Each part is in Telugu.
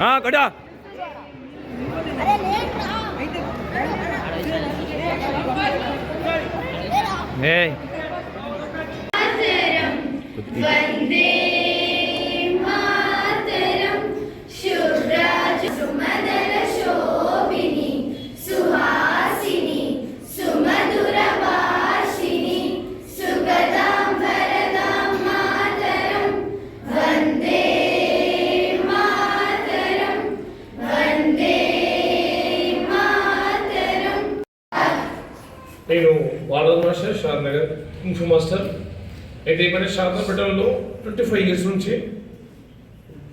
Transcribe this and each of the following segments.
ആ കേട്ടാ ഏയ്. నేను వాడల్ master Shadnagar kung fu master. అయితే మన శారదాపేటలో ట్వంటీ ఫైవ్ ఇయర్స్ నుంచి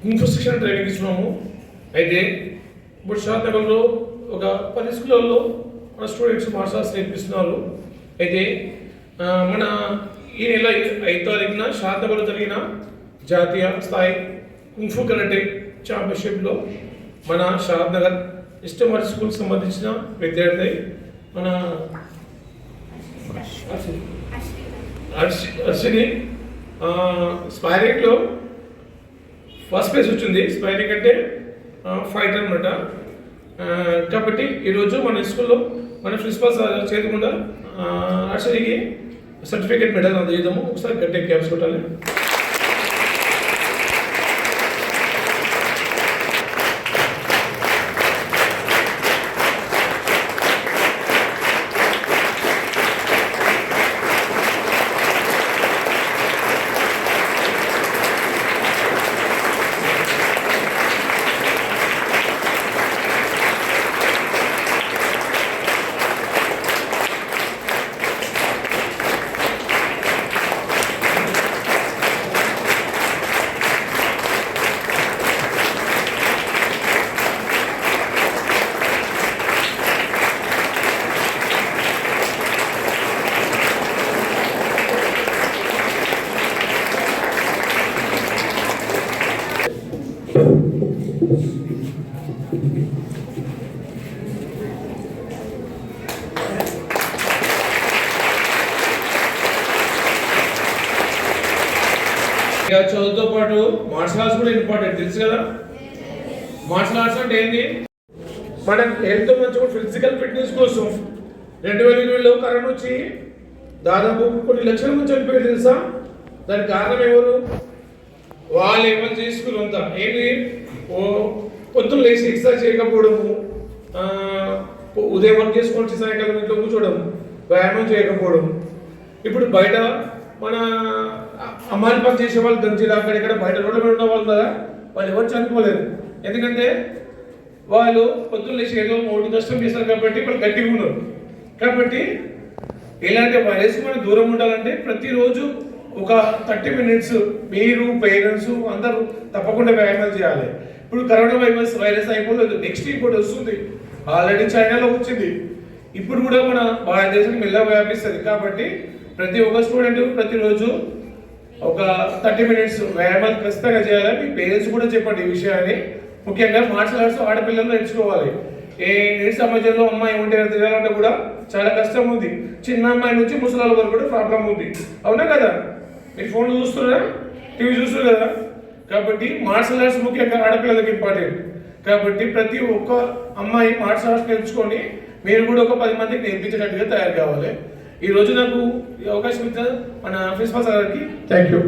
కుంఫు శిక్షణ ట్రైనింగ్ ఇస్తున్నాము. అయితే ఇప్పుడు షాద్ నగర్లో ఒక పది స్కూళ్ళల్లో మన స్టూడెంట్స్ మార్షల్ ఆర్ట్స్ నేర్పిస్తున్నారు. అయితే మన ఈ నెల ఐదు తారీఖున షాద్ నగర్లో జరిగిన జాతీయ స్థాయి కుంఫు కరాటే ఛాంపియన్షిప్లో మన షాద్ నగర్ ఇష్టమర్ స్కూల్కి సంబంధించిన విద్యార్థి మన హర్షి- స్పైరింగ్లో ఫస్ట్ ప్లేస్ వచ్చింది. స్పైరింగ్ అంటే ఫైట్ అనమాట కాబట్టి ఈరోజు మన స్కూల్లో మన ప్రిన్సిపల్ సార్ చేయకుండా హర్షినికి సర్టిఫికేట్ మెడల్ అందజేద్దాము. ఒకసారి గట్టి క్యాప్స్ కొట్టాలి. ఇంకా చదువుతో పాటు మార్షల్ ఆర్ట్స్ కూడా ఇంపార్టెంట్ తెలుసు కదా? మార్షల్ ఆర్ట్స్ అంటే ఏంటి? మన హెల్త్ మంచిగా ఫిజికల్ ఫిట్నెస్ కోసం రెండు వేల ఇరవైలో కరోనా వచ్చి దాదాపు కొన్ని లక్షల మంది చనిపోయారు తెలుసా? దానికి కారణం ఎవరు? వాళ్ళు ఏమైనా చేసుకుని అంతా ఏంటి? ఓ పొద్దున్న లేచి ఎక్సర్సైజ్ చేయకపోవడము ఉదయం వర్క్ చేసుకొని వచ్చి సాయంకాలం ఇంట్లో కూర్చోవడం వ్యాయామం చేయకపోవడం ఇప్పుడు బయట మన అమ్మాయిల పని చేసే వాళ్ళు దంచి అక్కడ ఇక్కడ బయట రోడ్ల మీద ఉన్న వాళ్ళు కదా వాళ్ళు ఎవరు చనిపోలేదు ఎందుకంటే వాళ్ళు పొద్దున్న లేచి ఏదో మూడు కష్టం చేస్తారు కాబట్టి వాళ్ళు గట్టిగా ఉన్నారు. కాబట్టి ఇలాంటి వైరస్ మనం దూరం ఉండాలంటే ప్రతిరోజు ఒక థర్టీ మినిట్స్ మీరు పేరెంట్స్ అందరూ తప్పకుండా వ్యాయామాలు చేయాలి. ఇప్పుడు కరోనా వైరస్ వైరస్ అయిపోలేదు. నెక్స్ట్ ఇంకోటి వస్తుంది. ఆల్రెడీ చైనాలో వచ్చింది. ఇప్పుడు కూడా మన భారతదేశం మెల్ల వ్యాపిస్తుంది. కాబట్టి ప్రతి ఒక్క స్టూడెంట్ ప్రతిరోజు ఒక థర్టీ మినిట్స్ వ్యాయామాలు ఖచ్చితంగా చేయాలి? మీ పేరెంట్స్ కూడా చెప్పండి ఈ విషయాన్ని. ముఖ్యంగా మార్షల్ ఆర్ట్స్ ఆడపిల్లలు నేర్చుకోవాలి. ఏ ఏ సమాజంలో అమ్మాయి ఉంటే తిరగాలంటే కూడా చాలా కష్టం ఉంది. చిన్న అమ్మాయి నుంచి ముసలాల వరకు కూడా ప్రాబ్లం ఉంది. అవునా కదా? మీరు ఫోన్ చూస్తున్నారా? టీవీ చూస్తున్నారు? కదా కాబట్టి మార్షల్ ఆర్ట్స్ ముఖ్యంగా ఆడపిల్లలకి ఇంపార్టెంట్ కాబట్టి ప్రతి ఒక్క అమ్మాయి మార్షల్ ఆర్ట్స్ నేర్చుకొని మీరు కూడా ఒక పది మందికి నేర్పించేటట్టుగా తయారు కావాలి. ఈ రోజు నాకు అవకాశం ఇచ్చిన మన ప్రిన్సిపల్ సార్ గారికి. Thank you